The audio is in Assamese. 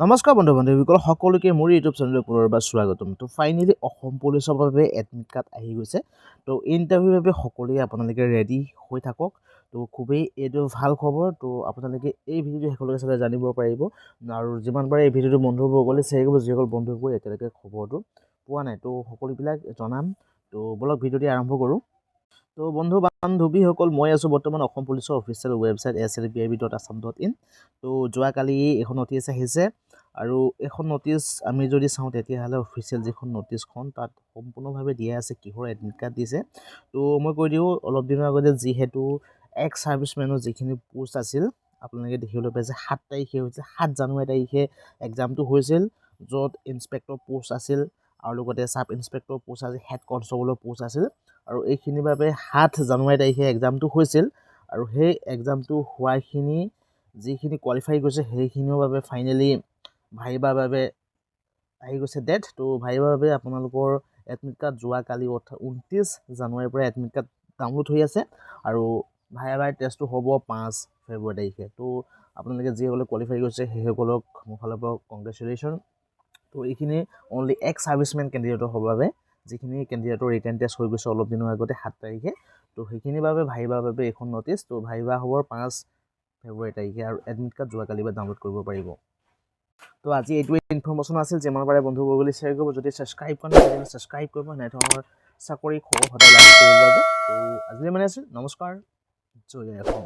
নমস্কাৰ বন্ধু বান্ধৱীসকল সকলোকে মোৰ ইউটিউব চেনেললৈ পুনৰবাৰ স্বাগতম। তো ফাইনেলি অসম পুলিচৰ বাবে এডমিট কাৰ্ড আহি গৈছে। তো ইণ্টাৰভিউৰ বাবে সকলোৱে আপোনালোকে ৰেডি হৈ থাকক। তো খুবেই এইটো ভাল খবৰ। তো আপোনালোকে এই ভিডিঅ'টো শেষলৈকে চালে জানিব পাৰিব। আৰু যিমান পাৰে এই ভিডিঅ'টো বন্ধুসকলে শ্বেয়াৰ কৰিব যিসকল বন্ধুসকলে এতিয়ালৈকে খবৰটো পোৱা নাই। তো সকলোবিলাক জনাম। তো বলক ভিডিঅ'টি আৰম্ভ কৰোঁ। তো বন্ধু বান্ধৱীসকল মই আছোঁ বৰ্তমান অসম পুলিচৰ official website S L B I B dot Assam dot in তো যোৱাকালি এখন নটিচ আহিছে। আৰু এইখন নটিচ আমি যদি চাওঁ তেতিয়াহ'লে অফিচিয়েল যিখন নটিচখন তাত সম্পূৰ্ণভাৱে দিয়া আছে কিহৰ এডমিট কাৰ্ড দিছে। তো মই কৈ দিওঁ অলপ দিনৰ আগতে যিহেতু এক্স ছাৰ্ভিচমেনৰ যিখিনি পোষ্ট আছিল আপোনালোকে দেখিবলৈ পাইছে সাত তাৰিখে হৈছিল সাত জানুৱাৰী তাৰিখে এক্সামটো হৈছিল য'ত ইনস্পেক্টৰ পোষ্ট আছিল আৰু লগতে ছাব ইনস্পেক্টৰ পোষ্ট আছিল হেড কনষ্টেবলৰ পোষ্ট আছিল আৰু এইখিনিৰ বাবে সাত জানুৱাৰী তাৰিখে এক্সামটো হৈছিল আৰু সেই এক্সামটো হোৱাখিনি যিখিনি কোৱালিফাই কৰিছে সেইখিনিৰ বাবে ফাইনেলি ভাইবাৰ বাবে আহি গৈছে ডেট তো ভাইবাৰ বাবে আপোনালোকৰ এডমিট কাৰ্ড যোৱাকালি অৰ্থাৎ ঊনত্ৰিছ জানুৱাৰীৰ পৰা এডমিট কাৰ্ড ডাউনলোড হৈ আছে আৰু ভাইবাৰ টেষ্টটো হ'ব পাঁচ ফেব্ৰুৱাৰী তাৰিখে। তো আপোনালোকে যিসকলে কোৱালিফাই কৰিছে সেইসকলক মোৰ ফালৰ পৰা কংগ্ৰেচুলেশ্যন তো এইখিনি অনলি এক্স ছাৰ্ভিচমেন কেণ্ডিডেটৰ বাবে যিখিনি কেণ্ডিডেটৰ ৰিটাৰ্ণ টেষ্ট হৈ গৈছে অলপ দিনৰ আগতে সাত তাৰিখে। তো সেইখিনিৰ বাবে ভাইবাৰ বাবে এইখন নটিচ তো ভাইবা হ'ব পাঁচ ফেব্ৰুৱাৰী তাৰিখে আৰু এডমিট কাৰ্ড যোৱাকালি বা ডাউনলোড কৰিব পাৰিব। তো আজি এইটোৱে ইনফৰ্মেশ্যন আছিল যিমান পাৰে বন্ধুসকলে শ্বেয়াৰ কৰিব। যদি ছাবস্ক্ৰাইব কৰা নাই ছাবস্ক্ৰাইব কৰিব। এনেধৰণৰ চাকৰি খবৰ সদায় লাভ কৰিব তো আজিলৈ মানে আছিল নমস্কাৰ। জয় অসম।